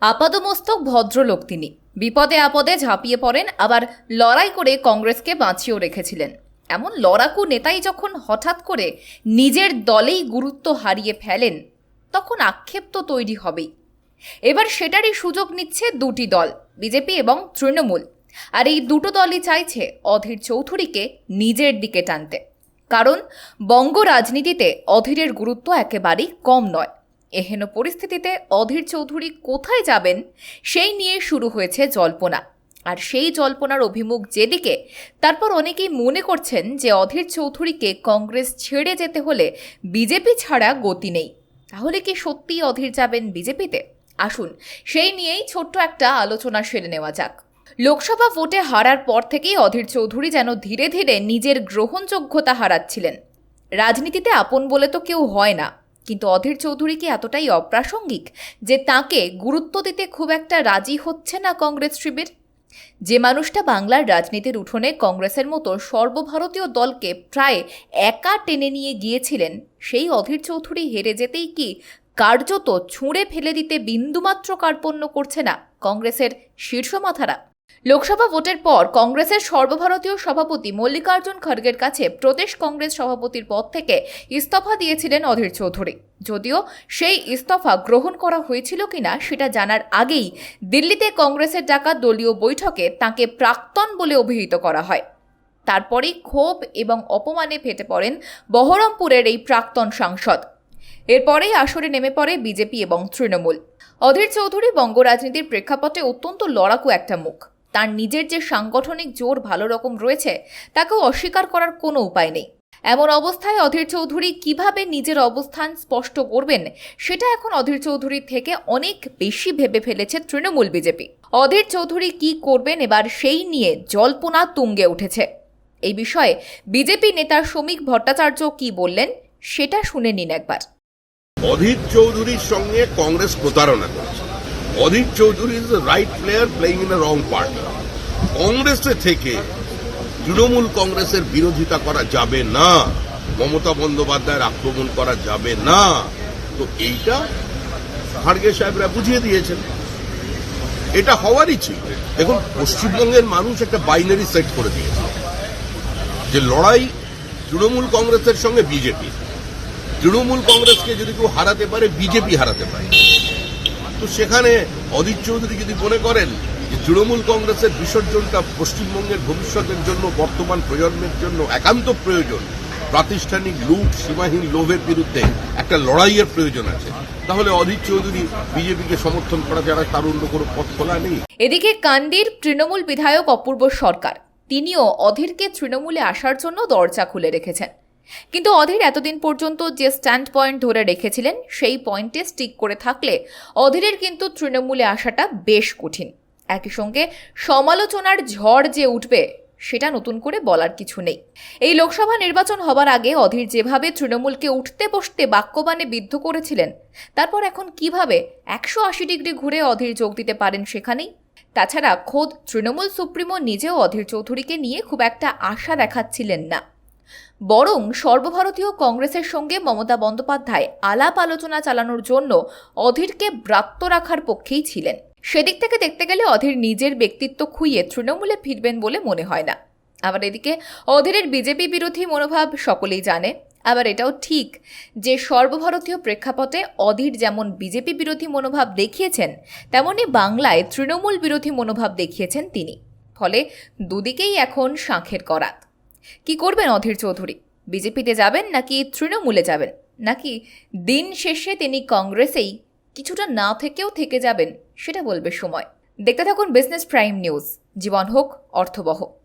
আপাদমস্তক ভদ্রলোক তিনি। বিপদে আপদে ঝাঁপিয়ে পড়েন, আবার লড়াই করে কংগ্রেসকে বাঁচিয়েও রেখেছিলেন। এমন লড়াকু নেতাই যখন হঠাৎ করে নিজের দলেই গুরুত্ব হারিয়ে ফেলেন, তখন আক্ষেপ তো তৈরি হবেই। এবার সেটারই সুযোগ নিচ্ছে দুটি দল, বিজেপি এবং তৃণমূল। আর এই দুটো দলই চাইছে অধীর চৌধুরীকে নিজের দিকে টানতে। কারণ বঙ্গ রাজনীতিতে অধীরের গুরুত্ব একেবারেই কম নয়। এহেন পরিস্থিতিতে অধীর চৌধুরী কোথায় যাবেন, সেই নিয়ে শুরু হয়েছে জল্পনা। আর সেই জল্পনার অভিমুখ যেদিকে, তারপর অনেকেই মনে করছেন যে অধীর চৌধুরীকে কংগ্রেস ছেড়ে যেতে হলে বিজেপি ছাড়া গতি নেই। তাহলে কি সত্যিই অধীর যাবেন বিজেপিতে? আসুন, সেই নিয়েই ছোট্ট একটা আলোচনা সেরে নেওয়া যাক। লোকসভা ভোটে হারার পর থেকেই অধীর চৌধুরী যেন ধীরে ধীরে নিজের গ্রহণযোগ্যতা হারাচ্ছিলেন। রাজনীতিতে আপন বলে তো কেউ হয় না। কিন্তু অধীর চৌধুরী কি এতটাই অপ্রাসঙ্গিক যে তাকে গুরুত্ব দিতে খুব একটা রাজি হচ্ছে না কংগ্রেস শিবির? যে মানুষটা বাংলার রাজনীতির উঠোনে কংগ্রেসের মতো সর্বভারতীয় দলকে প্রায় একা টেনে নিয়ে গিয়েছিলেন, সেই অধীর চৌধুরী হেরে যেতেই কি কার্যত ছুঁড়ে ফেলে দিতে বিন্দুমাত্র কার্পণ্য করছে না কংগ্রেসের শীর্ষ মাথারা? লোকসভা ভোটের পর কংগ্রেসের সর্বভারতীয় সভাপতি মল্লিকার্জুন খড়গের কাছে প্রদেশ কংগ্রেস সভাপতির পদ থেকে ইস্তফা দিয়েছিলেন অধীর চৌধুরী। যদিও সেই ইস্তফা গ্রহণ করা হয়েছিল কিনা সেটা জানার আগেই দিল্লিতে কংগ্রেসের ডাকা দলীয় বৈঠকে তাকে প্রাক্তন বলে অভিহিত করা হয়। তারপরেই ক্ষোভ এবং অপমানে ফেটে পড়েন বহরমপুরের এই প্রাক্তন সাংসদ। এরপরেই আসরে নেমে পড়ে বিজেপি এবং তৃণমূল। অধীর চৌধুরী বঙ্গ রাজনীতির প্রেক্ষাপটে অত্যন্ত লড়াকু একটা মুখ। তার নিজের যে সাংগঠনিক জোর ভালো রকম রয়েছে, তাকেও অস্বীকার করার কোনো উপায় নেই। এমন অবস্থায় অধীর চৌধুরী কীভাবে নিজের অবস্থান স্পষ্ট করবেন, সেটা এখন অধীর চৌধুরীর থেকে অনেক বেশি ভেবে ফেলেছে তৃণমূল বিজেপি। অধীর চৌধুরী কি করবেন এবার সেই নিয়ে জল্পনা তুঙ্গে উঠেছে। এই বিষয়ে বিজেপি নেতা শ্রমিক ভট্টাচার্য কি বললেন, সেটা শুনে নিন একবার। অধীর চৌধুরীর সঙ্গে কংগ্রেস প্রতারণা করেছে। Adhir Chowdhury is right player playing in wrong party কংগ্রেসে থেকে তৃণমূল কংগ্রেসের বিরোধিতা করা যাবে না। মমতা বন্দ্যোপাধ্যায়ের আক্রমণ করা যাবে না। তো এইটা খাড়গে সাহেবরা বুঝিয়ে দিয়েছেন। এটা হওয়ারই ছিল। দেখুন, পশ্চিমবঙ্গের মানুষ একটা বাইনারি সেট করে দিয়েছে। যে লড়াই তৃণমূল কংগ্রেসের সঙ্গে বিজেপি। তৃণমূল কংগ্রেসকে যদি কেউ হারাতে পারে, বিজেপি হারাতে পারে। তো সেখানে অধীর চৌধুরী যদি মনে করেন যে তৃণমূল কংগ্রেসের বিসর্জনটা পশ্চিমবঙ্গের ভবিষ্যতের জন্য, বর্তমান প্রজন্মের জন্য একান্ত প্রয়োজন, প্রাতিষ্ঠানিক লুট, সীমাহীন লোভের বিরুদ্ধে একটা লড়াইয়ের প্রয়োজন আছে, তাহলে অধীর চৌধুরী বিজেপিকে সমর্থন করা ছাড়া তার অন্য কোনো পথ খোলা নেই। এদিকে কান্দির তৃণমূল বিধায়ক অপূর্ব সরকার, তিনিও অধীরকে তৃণমূলে আসার জন্য দরজা খুলে রেখেছেন। কিন্তু অধীর এতদিন পর্যন্ত যে স্ট্যান্ড পয়েন্ট ধরে রেখেছিলেন, সেই পয়েন্টে স্টিক করে থাকলে অধীরের কিন্তু তৃণমূলে আসাটা বেশ কঠিন। একই সঙ্গে সমালোচনার ঝড় যে উঠবে, সেটা নতুন করে বলার কিছু নেই। এই লোকসভা নির্বাচন হবার আগে অধীর যেভাবে তৃণমূলকে উঠতে বসতে বাক্যবাণে বিদ্ধ করেছিলেন, তারপর এখন কীভাবে একশো আশি ডিগ্রি ঘুরে অধীর যোগ দিতে পারেন সেখানেই? তাছাড়া খোদ তৃণমূল সুপ্রিমো নিজেও অধীর চৌধুরীকে নিয়ে খুব একটা আশা দেখাচ্ছিলেন না। বরং সর্বভারতীয় কংগ্রেসের সঙ্গে মমতা বন্দ্যোপাধ্যায় আলাপ আলোচনা চালানোর জন্য অধীরকে ব্রাত্য রাখার পক্ষেই ছিলেন। সেদিক থেকে দেখতে গেলে অধীর নিজের ব্যক্তিত্ব খুইয়ে তৃণমূলে ফিরবেন বলে মনে হয় না। আবার এদিকে অধীরের বিজেপি বিরোধী মনোভাব সকলেই জানে। আবার এটাও ঠিক যে সর্বভারতীয় প্রেক্ষাপটে অধীর যেমন বিজেপি বিরোধী মনোভাব দেখিয়েছেন, তেমনি বাংলায় তৃণমূল বিরোধী মনোভাব দেখিয়েছেন তিনি। ফলে দুদিকেই এখন শাঁখের করাত। কি করবেন অধীর চৌধুরী? বিজেপিতে যাবেন নাকি তৃণমূলে যাবেন? নাকি দিন শেষে তিনি কংগ্রেসেই কিছুটা না থেকেও থেকে যাবেন, সেটা বলবে সময়। দেখতে থাকুন বিজনেস প্রাইম নিউজ জীবন হোক, অর্থবহ।